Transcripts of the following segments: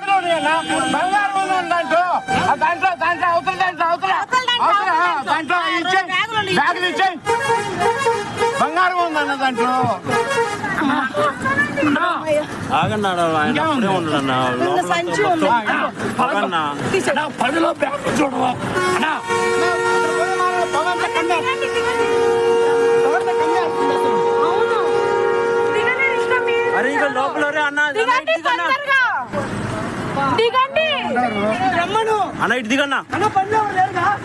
ఉన్నాయన్నా బంగారం ఉందండి దాంట్లో. దాంట్లో దాంట్లో అవతల దాంట్లో అవతల. దాంట్లో ఇచ్చే బ్యాగులు ఇచ్చే బంగారం ఉందన్న దాంట్లో. ఉంది. పదిలో బ్యాగ్ చూడవా? లోపల అన్న అన్న దిగండి ఇటు దిగన్నా తొందరగా దిగండి అన్న ఇటు దిగన్నా.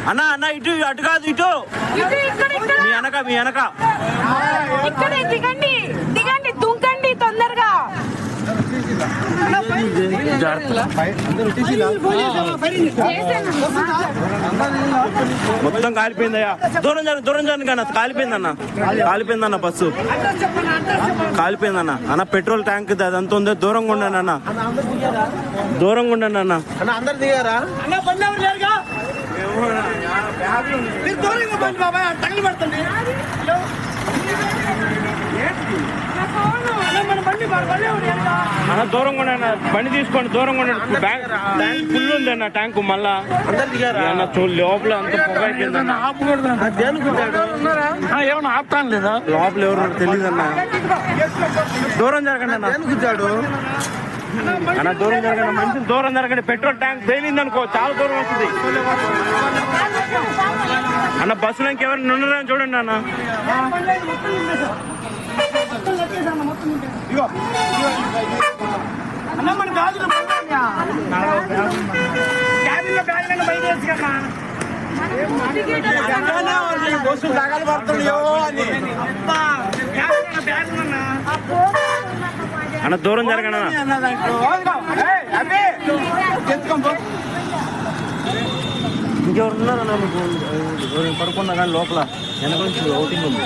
అన్న అన్న ఇటు అటు కాదు ఇటు. మీ వెనక మీ వెనక. దిగండి. మొత్తం కాలిపోయిందయ్యా. దూరం జరగ దూరం జరగ అన్న కాలిపోయిందన్న. కాలిపోయిందన్న బస్సు. కాలిపోయిందన్న. అన్న పెట్రోల్ ట్యాంక్ అదంతా ఉందో. దూరంగా ఉండండి అన్న దూరంగా ఉండండి అన్న అన్న అందరు దిగారా? అన్నా బండి ఎవరు లేరుగా మీరు దూరంగా బండి బాబాయ్ తగిలి పడుతుంది అన్నా, మన బండి అన్న దూరంగా ఉండండి అన్న. బండి తీసుకోండి దూరంగా ఉండండి. బ్యాంక్ ట్యాంక్ ఫుల్ ఉంది అన్న ట్యాంక్ మళ్ళా. అన్న చూ లోపల అంత పొగ అయిపోయిందన్న ఏమన్నా ఆపుతాను లేదా? లోపల ఎవరు తెలియదు అన్న. దూరం జరగండి అన్న. దూరం జరగండి మంచి దూరం జరగండి. పెట్రోల్ ట్యాంక్ పేలింది అనుకో చాలా దూరం వస్తుంది అన్న బస్సులో ఇంకెవరు ఉన్నారని చూడండి అన్న. అన్న మన గాజులు బయట వేసుకన్నా బస్సు పడుతున్నాయో అని అన్న దూరం జరగండి అన్న. అన్న దాంట్లో ఏయ్, అబ్బి ఎత్తుకొని పో. ఇంకెవరు ఉన్నారన్న మీకు పడుకున్నా కానీ లోపల. వెనక నుంచి ఓటింగ్ ఉంది.